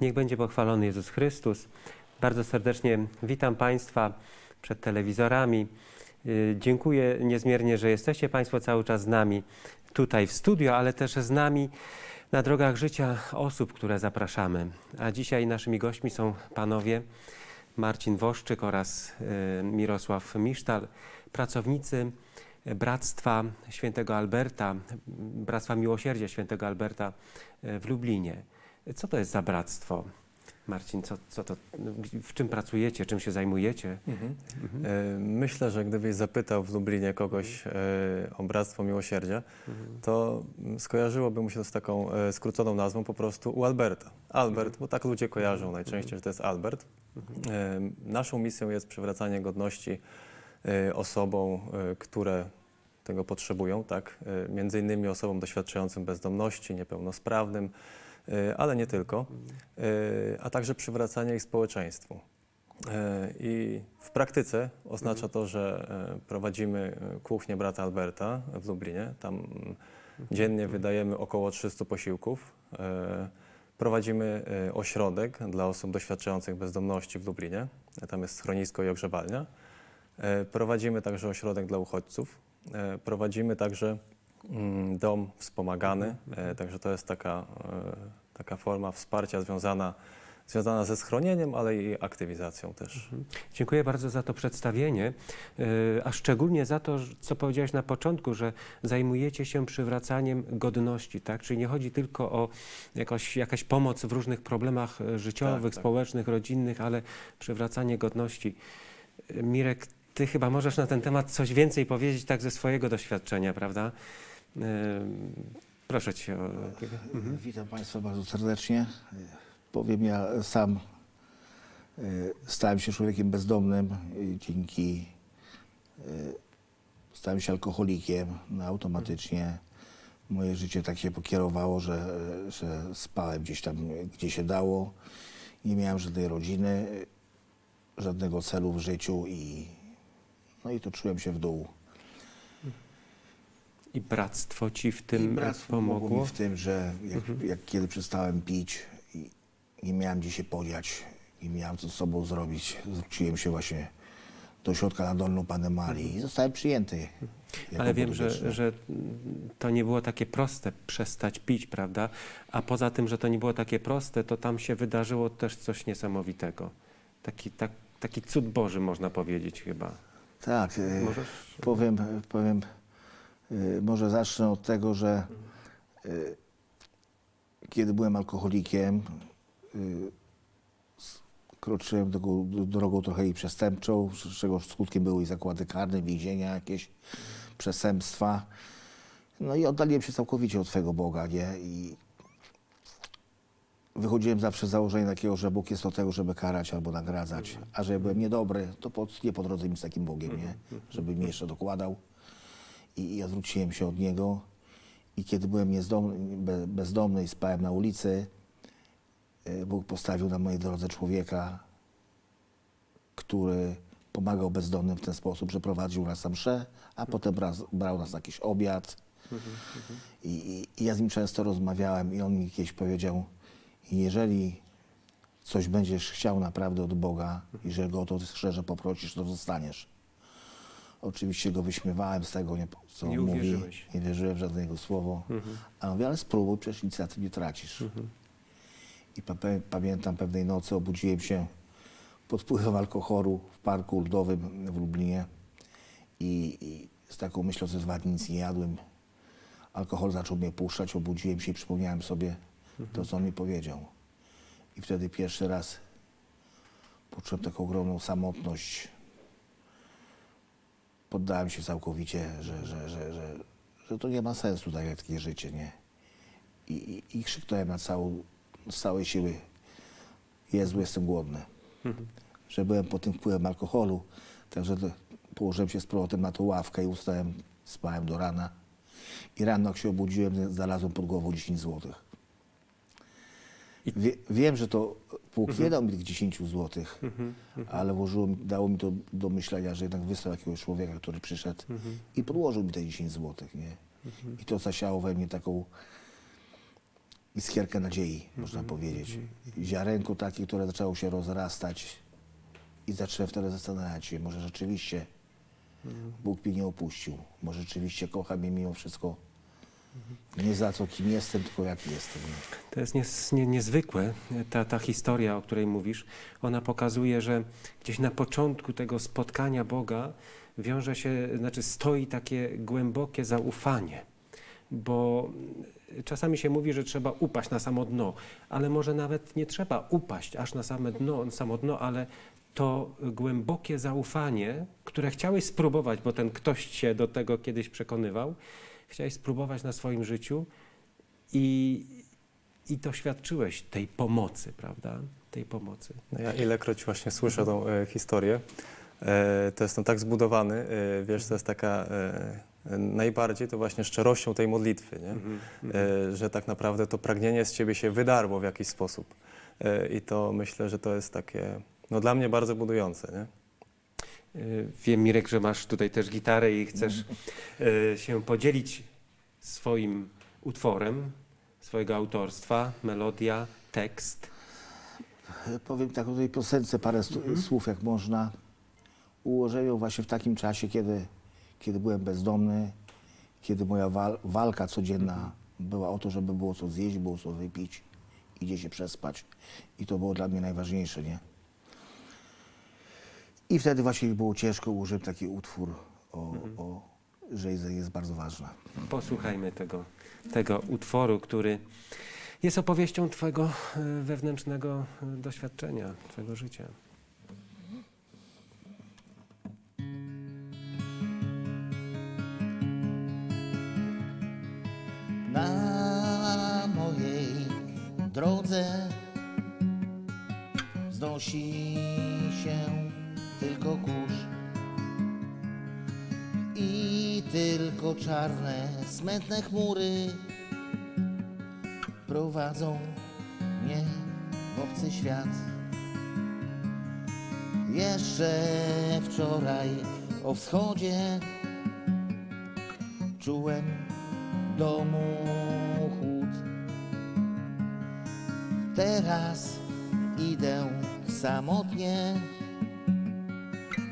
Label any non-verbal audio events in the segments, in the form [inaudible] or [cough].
Niech będzie pochwalony Jezus Chrystus. Bardzo serdecznie witam Państwa przed telewizorami. Y, Dziękuję niezmiernie, że jesteście Państwo cały czas z nami tutaj w studio, ale też z nami na drogach życia osób, które zapraszamy. A dzisiaj naszymi gośćmi są panowie Marcin Woszczyk oraz y, Mirosław Misztal, pracownicy Bractwa Świętego Alberta, Bractwa Miłosierdzia Świętego Alberta y, w Lublinie. Co to jest za bractwo? Marcin, co, co to, w czym pracujecie, czym się zajmujecie? E, Myślę, że gdybyś zapytał w Lublinie kogoś e, o Bractwo Miłosierdzia, to mm, skojarzyłoby mu się to z taką e, skróconą nazwą po prostu u Alberta. Albert, bo tak ludzie kojarzą najczęściej, że to jest Albert. E, Naszą misją jest przywracanie godności osobom, które tego potrzebują, tak? Między innymi osobom doświadczającym bezdomności, niepełnosprawnym, ale nie tylko, e, a także przywracanie ich społeczeństwu. E, I w praktyce oznacza to, że e, prowadzimy e, kuchnię brata Alberta w Lublinie. Tam mm, dziennie wydajemy około 300 posiłków. E, Prowadzimy e, ośrodek dla osób doświadczających bezdomności w Lublinie. Tam jest schronisko i ogrzewalnia. E, Prowadzimy także ośrodek dla uchodźców. E, Prowadzimy także mm, dom wspomagany, e, także to jest taka, e, taka forma wsparcia związana, związana ze schronieniem, ale i aktywizacją też. Dziękuję bardzo za to przedstawienie, yy, a szczególnie za to, że- co powiedziałeś na początku, że zajmujecie się przywracaniem godności, tak? Czyli nie chodzi tylko o jakoś, jakaś pomoc w różnych problemach e, życiowych, Tak, tak. społecznych, rodzinnych, ale przywracanie godności. Mirek, ty chyba możesz na ten temat coś więcej powiedzieć tak ze swojego doświadczenia, prawda? Proszę cię o... Mhm. Witam Państwa bardzo serdecznie. Powiem, ja sam e, stałem się człowiekiem bezdomnym dzięki e, stałem się alkoholikiem no, automatycznie. Moje życie tak się pokierowało, że, że spałem gdzieś tam, gdzie się dało. Nie miałem żadnej rodziny, żadnego celu w życiu i no i to czułem się w dół. I bractwo ci w I tym brat pomogło pomogło? mi w tym, że jak, jak kiedy przestałem pić i nie miałem gdzie się podziać i miałem co z sobą zrobić, zwróciłem się właśnie do środka na Dolną Panę Marii i zostałem przyjęty. Ale wiem, że, że to nie było takie proste przestać pić, prawda? A poza tym, że to nie było takie proste, to tam się wydarzyło też coś niesamowitego. Taki, tak, taki cud Boży, można powiedzieć chyba. Tak, e, Możesz? powiem, powiem może zacznę od tego, że e, kiedy byłem alkoholikiem, s- kroczyłem drogą, drogą trochę i przestępczą, czego skutkiem były i zakłady karne, więzienia, jakieś przestępstwa. No i oddaliłem się całkowicie od swego Boga, nie? I wychodziłem zawsze z założenia takiego, że Bóg jest od tego, żeby karać albo nagradzać, a że byłem niedobry, to nie po drodze mi z takim Bogiem, nie? Żeby mi jeszcze dokładał. I, odwróciłem się od Niego. I kiedy byłem bezdomny i spałem na ulicy, e, Bóg postawił na mojej drodze człowieka, który pomagał bezdomnym w ten sposób, że prowadził nas na mszę, a potem brał, brał nas na jakiś obiad. I, i, I ja z nim często rozmawiałem i on mi kiedyś powiedział, jeżeli coś będziesz chciał naprawdę od Boga i że Go o to szczerze poprosisz, to dostaniesz. Oczywiście go wyśmiewałem z tego, nie, co Nie on mówi. uwierzyłeś. Nie wierzyłem w żadne jego słowo. A on mówi, ale spróbuj, przecież nic na tym nie tracisz. I pa, pa, pamiętam pewnej nocy obudziłem się pod wpływem alkoholu w parku ludowym w Lublinie i, i z taką myślą, że dwa dni nic nie jadłem. Alkohol zaczął mnie puszczać, obudziłem się i przypomniałem sobie to, co on mi powiedział. I wtedy pierwszy raz poczułem taką ogromną samotność. Poddałem się całkowicie, że, że, że, że, że to nie ma sensu takie, takie życie, nie? I, i, i krzyknąłem na całą, z całej siły Jezu, jestem głodny. Że byłem pod tym wpływem alkoholu, także to- położyłem się z powrotem na tą ławkę i ustałem, spałem do rana. I rano jak się obudziłem, znalazłem pod głową 10 złotych. Wie, wiem, że to Bóg nie dał mi tych 10 złotych, ale włożyło dało mi to do myślenia, że jednak wysłał jakiegoś człowieka, który przyszedł i podłożył mi te 10 złotych, nie? I to zasiało we mnie taką iskierkę nadziei, można powiedzieć. Ziarenko takie, które zaczęło się rozrastać i zacząłem wtedy zastanawiać się, może rzeczywiście Bóg mnie nie opuścił, może rzeczywiście kocha mnie mimo wszystko nie za co, kim jestem, tylko jaki jestem. nie? To jest nies, nie, niezwykłe, ta, ta historia, o której mówisz. Ona pokazuje, że gdzieś na początku tego spotkania Boga wiąże się, znaczy stoi takie głębokie zaufanie. Bo czasami się mówi, że trzeba upaść na samo dno, ale może nawet nie trzeba upaść aż na same dno, samo dno, ale to głębokie zaufanie, które chciałeś spróbować, bo ten ktoś cię do tego kiedyś przekonywał, chciałeś spróbować na swoim życiu i, i doświadczyłeś tej pomocy, prawda? Tej pomocy. No Ja ilekroć właśnie słyszę tą e, historię, e, to jestem tak zbudowany, e, wiesz, to jest taka e, najbardziej to właśnie szczerością tej modlitwy, nie? E, że tak naprawdę to pragnienie z ciebie się wydarło w jakiś sposób. E, I to myślę, że to jest takie, no dla mnie bardzo budujące, nie? Y, Wiem, Mirek, że masz tutaj też gitarę i chcesz y, się podzielić swoim utworem, swojego autorstwa, melodia, tekst. Powiem tak o tej piosence parę stu- słów, jak można. Ułożyłem ją właśnie w takim czasie, kiedy, kiedy byłem bezdomny, kiedy moja wal- walka codzienna była o to, żeby było co zjeść, było co wypić, idzie się przespać. I to było dla mnie najważniejsze, nie? I wtedy właśnie było ciężko, ułożyłem taki utwór, o, o, że jest- jest bardzo ważna. Posłuchajmy tego, tego utworu, który jest opowieścią Twojego y, wewnętrznego y, doświadczenia, Twojego życia. Na mojej drodze wznosi się tylko kurz i tylko czarne, smętne chmury prowadzą mnie w obcy świat. Jeszcze wczoraj o wschodzie czułem domu chłód. Teraz idę samotnie,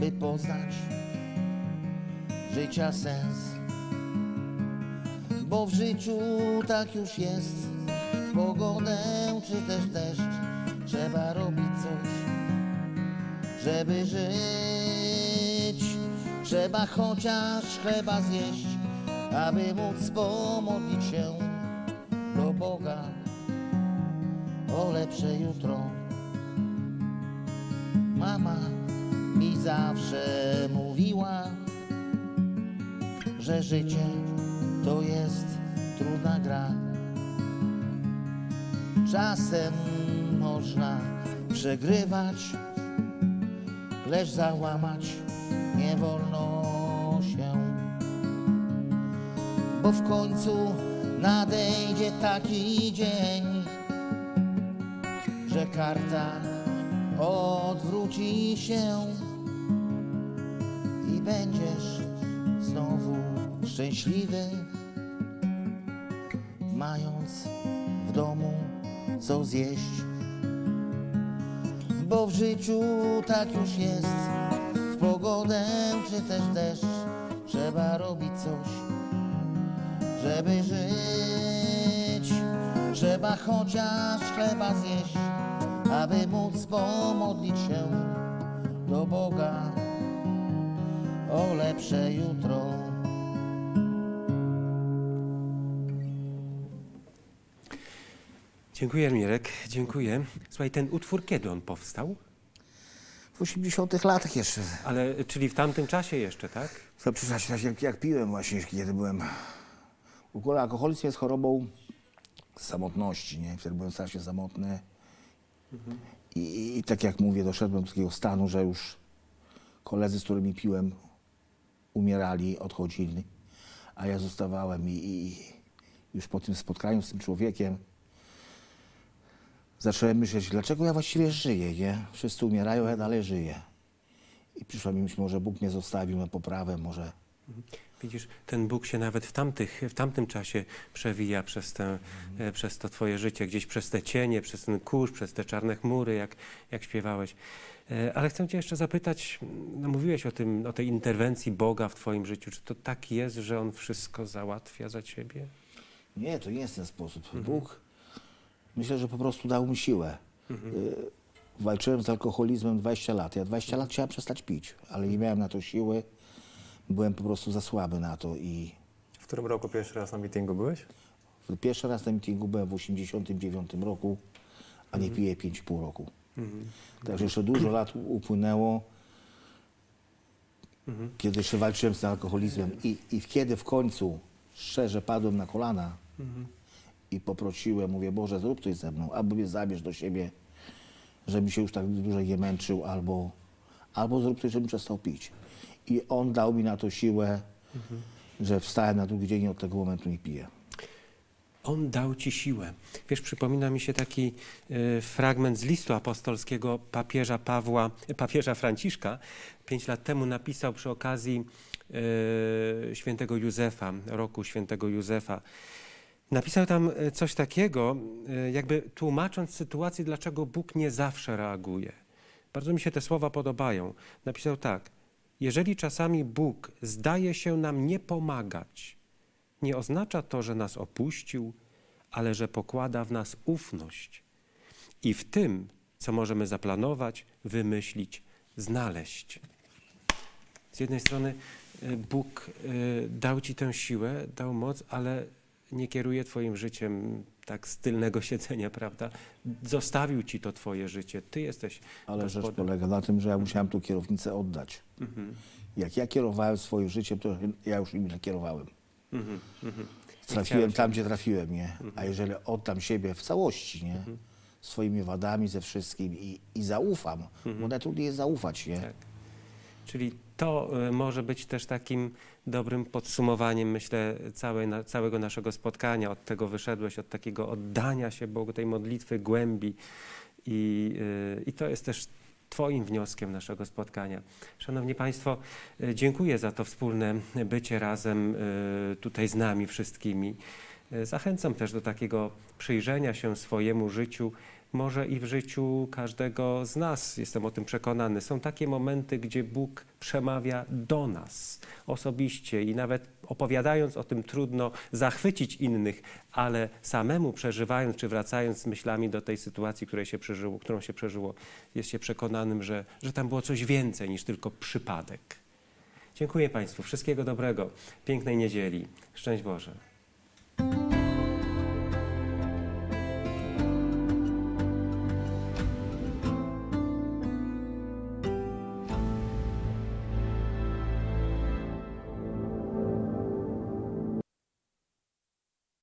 by poznać życia sens. Bo w życiu tak już jest, w pogodę czy też deszcz, trzeba robić coś, żeby żyć. Trzeba chociaż chleba zjeść, aby móc pomodlić się do Boga o lepsze jutro. Mama mi zawsze mówiła, że życie to jest trudna gra. Czasem można przegrywać, lecz załamać nie wolno się bo w końcu nadejdzie taki dzień, że karta odwróci się będziesz znowu szczęśliwy, mając w domu co zjeść. Bo w życiu tak już jest, w pogodę czy też deszcz, trzeba robić coś żeby żyć. Trzeba chociaż chleba zjeść, aby móc pomodlić się do Boga o lepsze jutro. Dziękuję, Mirek, dziękuję. Słuchaj, ten utwór kiedy on powstał? W 80 latach jeszcze. Ale, czyli w tamtym czasie jeszcze, tak? To przecież jak, jak piłem właśnie, kiedy byłem... W ogóle alkoholizm jest chorobą samotności, nie? Wtedy byłem strasznie samotny. I, i, I tak jak mówię, doszedłem do takiego stanu, że już koledzy, z którymi piłem, umierali, odchodzili, a ja zostawałem i, i już po tym spotkaniu z tym człowiekiem zacząłem myśleć, dlaczego ja właściwie żyję, nie? Wszyscy umierają, ja dalej żyję. I przyszła mi myśl, może Bóg mnie zostawił na poprawę, może Widzisz, ten Bóg się nawet w, tamtych, w tamtym czasie przewija przez, e, przez to twoje życie, gdzieś przez te cienie, przez ten kurz, przez te czarne chmury, jak, jak śpiewałeś. E, Ale chcę cię jeszcze zapytać, no mówiłeś o, tym, o tej interwencji Boga w twoim życiu. Czy to tak jest, że On wszystko załatwia za ciebie? Nie, to nie jest ten sposób. Bóg, myślę, że po prostu dał mi siłę. Y, Walczyłem z alkoholizmem 20 lat. Ja 20 lat chciałem przestać pić, ale nie miałem na to siły. Byłem po prostu za słaby na to i W którym roku pierwszy raz na meetingu byłeś? pierwszy raz na mitingu byłem w 89 roku, a nie piję 5,5 roku. Także jeszcze dużo lat upłynęło, kiedy jeszcze walczyłem z alkoholizmem i, i kiedy w końcu szczerze padłem na kolana i poprosiłem, mówię, Boże, zrób coś ze mną, albo mnie zabierz do siebie, żebym się już tak dłużej nie męczył, albo, albo zrób coś, żebym przestał pić. I On dał mi na to siłę, że wstałem na drugi dzień i od tego momentu nie piję. On dał ci siłę. Wiesz, przypomina mi się taki e, fragment z listu apostolskiego papieża Pawła, papieża Franciszka. Pięć lat temu napisał przy okazji e, świętego Józefa, roku świętego Józefa. Napisał tam e, coś takiego, e, jakby tłumacząc sytuację, dlaczego Bóg nie zawsze reaguje. Bardzo mi się te słowa podobają. Napisał tak: Jeżeli czasami Bóg zdaje się nam nie pomagać, nie oznacza to, że nas opuścił, ale że pokłada w nas ufność. I w tym, co możemy zaplanować, wymyślić, znaleźć. Z jednej strony y, Bóg y, dał ci tę siłę, dał moc, ale nie kieruje twoim życiem tak z tylnego [laughs] siedzenia, prawda? Zostawił ci to twoje życie. Ty jesteś Ale rzecz gospodarz. polega na tym, że ja musiałem tu kierownicę oddać. Jak ja kierowałem swoim życiem, to ja już im nie kierowałem. Mhm, mhm. Trafiłem tam, gdzie trafiłem, nie? A jeżeli oddam siebie w całości, nie? Swoimi wadami, ze wszystkim i, i zaufam, bo najtrudniej jest zaufać, nie? Tak. Czyli to y, może być też takim dobrym podsumowaniem, myślę, całej, na, całego naszego spotkania. Od tego wyszedłeś, od takiego oddania się Bogu, tej modlitwy głębi. I, y, i to jest też Twoim wnioskiem naszego spotkania. Szanowni Państwo, y, dziękuję za to wspólne bycie razem y, tutaj z nami wszystkimi. Y, Zachęcam też do takiego przyjrzenia się swojemu życiu, może i w życiu każdego z nas, jestem o tym przekonany. Są takie momenty, gdzie Bóg przemawia do nas osobiście i nawet opowiadając o tym trudno zachwycić innych, ale samemu przeżywając czy wracając myślami do tej sytuacji, której się przeżyło, którą się przeżyło, jest się przekonanym, że, że tam było coś więcej niż tylko przypadek. Dziękuję Państwu. Wszystkiego dobrego. Pięknej niedzieli. Szczęść Boże.